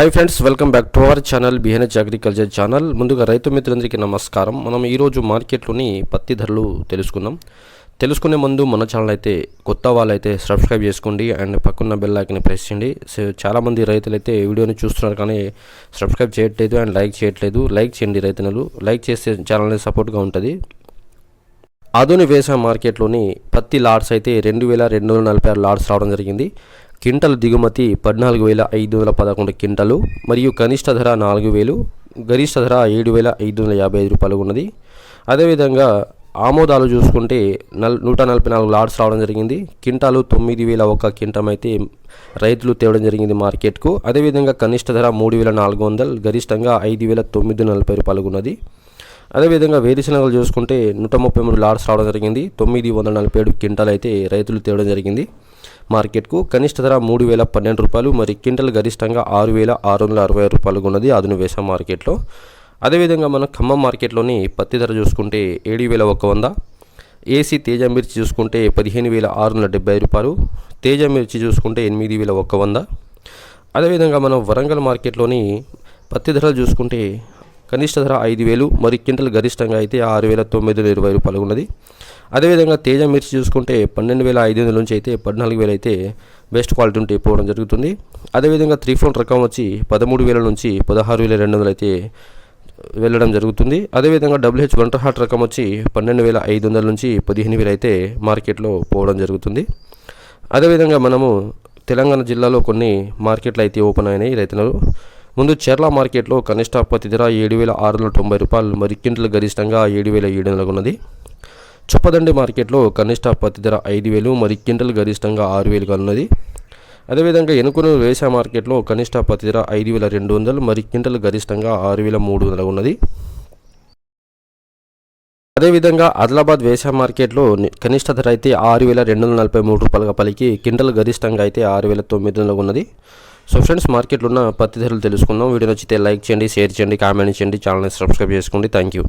Hi friends welcome back to our channel బిహెన్హెచ్ agriculture channel ముందుగా రైతు మిత్రులందరికీ నమస్కారం. మనం ఈరోజు మార్కెట్లోని పత్తి ధరలు తెలుసుకుందాం. తెలుసుకునే ముందు మన ఛానల్ అయితే కొత్త వాళ్ళైతే సబ్స్క్రైబ్ చేసుకోండి అండ్ పక్కన్న బెల్ ఐకన్ ప్రెస్ చేయండి. సో చాలామంది రైతులు అయితే వీడియోని చూస్తున్నారు కానీ సబ్స్క్రైబ్ చేయట్లేదు అండ్ లైక్ చేయట్లేదు. లైక్ చేయండి రైతులు. లైక్ చేస్తే ఛానల్ సపోర్ట్గా ఉంటుంది. ఆధునిక వ్యవసాయ మార్కెట్లోని పత్తి లాడ్స్ అయితే రెండు వేల రెండు వందల నలభై ఆరు లాడ్స్ రావడం జరిగింది. క్వింటల్ దిగుమతి పద్నాలుగు వేల ఐదు వందల పదకొండు క్వింటలు మరియు కనిష్ట ధర నాలుగు వేలు గరిష్ట ధర ఏడు వేల ఐదు వందల యాభై ఐదు రూపాయలు ఉన్నది. అదేవిధంగా ఆమోదాలు చూసుకుంటే నల్ నూట నలభై నాలుగు లాడ్స్ రావడం జరిగింది. క్వింటాలు తొమ్మిది వేల ఒక కింటం అయితే రైతులు తేవడం జరిగింది మార్కెట్కు. అదేవిధంగా కనిష్ట ధర మూడు వేల నాలుగు వందలు గరిష్టంగా ఐదు వేల తొమ్మిది నలభై రూపాయలు ఉన్నది. అదేవిధంగా వేరుశనగలు చూసుకుంటే నూట ముప్పై మూడు లాడ్స్ రావడం జరిగింది. తొమ్మిది వందల నలభై ఏడు క్వింటాలు అయితే రైతులు తేవడం జరిగింది. మార్కెట్కు కనిష్ట ధర మూడు వేల పన్నెండు రూపాయలు మరి క్వింటల్ గరిష్టంగా ఆరు వేల ఆరు వందల అరవై రూపాయలు ఉన్నది అదును వేసా మార్కెట్లో. అదేవిధంగా మనం ఖమ్మం మార్కెట్లోని పత్తి ధర చూసుకుంటే ఏడు వేల ఒక వంద ఏసీ తేజ మిర్చి చూసుకుంటే పదిహేను వేల ఆరు వందల డెబ్బై రూపాయలు తేజ మిర్చి చూసుకుంటే ఎనిమిది వేల ఒక వంద. అదేవిధంగా మనం వరంగల్ మార్కెట్లోని పత్తి ధరలు చూసుకుంటే కనిష్ట ధర ఐదు వేలు మరి క్వింటల్ గరిష్టంగా అయితే ఆరు వేల తొమ్మిది వందల ఇరవై రూపాయలు ఉన్నది. అదేవిధంగా తేజ మిర్చి చూసుకుంటే పన్నెండు వేల ఐదు వందల నుంచి అయితే పద్నాలుగు వేలు అయితే బెస్ట్ క్వాలిటీ ఉంటే పోవడం జరుగుతుంది. అదేవిధంగా త్రీ ఫోన్ రకం వచ్చి పదమూడు వేల నుంచి పదహారు వేల రెండు వందలు అయితే వెళ్ళడం జరుగుతుంది. అదేవిధంగా డబ్ల్యూహెచ్ వంటర్ హార్ట్ రకం వచ్చి పన్నెండు వేల ఐదు వందల నుంచి పదిహేను వేలు అయితే మార్కెట్లో పోవడం జరుగుతుంది. అదేవిధంగా మనము తెలంగాణ జిల్లాలో కొన్ని మార్కెట్లు అయితే ఓపెన్ అయినాయి రైతులు. ముందు చెర్ల మార్కెట్లో కనిష్ట పత్తి ధర ఏడు వేల ఆరు వందల తొంభై రూపాయలు మరి క్వింటల్ గరిష్టంగా ఏడు వేల ఏడు వందలకు ఉన్నది. చొప్పదండి మార్కెట్లో కనిష్ట పత్తి ధర ఐదు వేలు మరి క్వింటల్ గరిష్టంగా ఆరు వేలుగా ఉన్నది. అదేవిధంగా ఎనుకును వ్యవసాయ మార్కెట్లో కనిష్ట పత్తి ధర ఐదు వేల రెండు వందలు మరి క్వింటల్ గరిష్టంగా ఆరు వేల మూడు వందలు ఉన్నది. అదేవిధంగా ఆదిలాబాద్ వ్యవసాయ మార్కెట్లో కనిష్ట ధర అయితే ఆరు వేల రెండు వందల నలభై మూడు రూపాయలుగా పలికి క్వింటల్ గరిష్టంగా అయితే ఆరు వేల తొమ్మిది వందలు ఉన్నది. సో ఫ్రెండ్స్ మార్కెట్లో ఉన్న పత్తి ధరలు తెలుసుకుందాం. వీడియో నచ్చితే లైక్ చేయండి షేర్ చేయండి కామెంట్ చేయండి ఛానల్ని సబ్స్క్రైబ్ చేసుకోండి. Thank you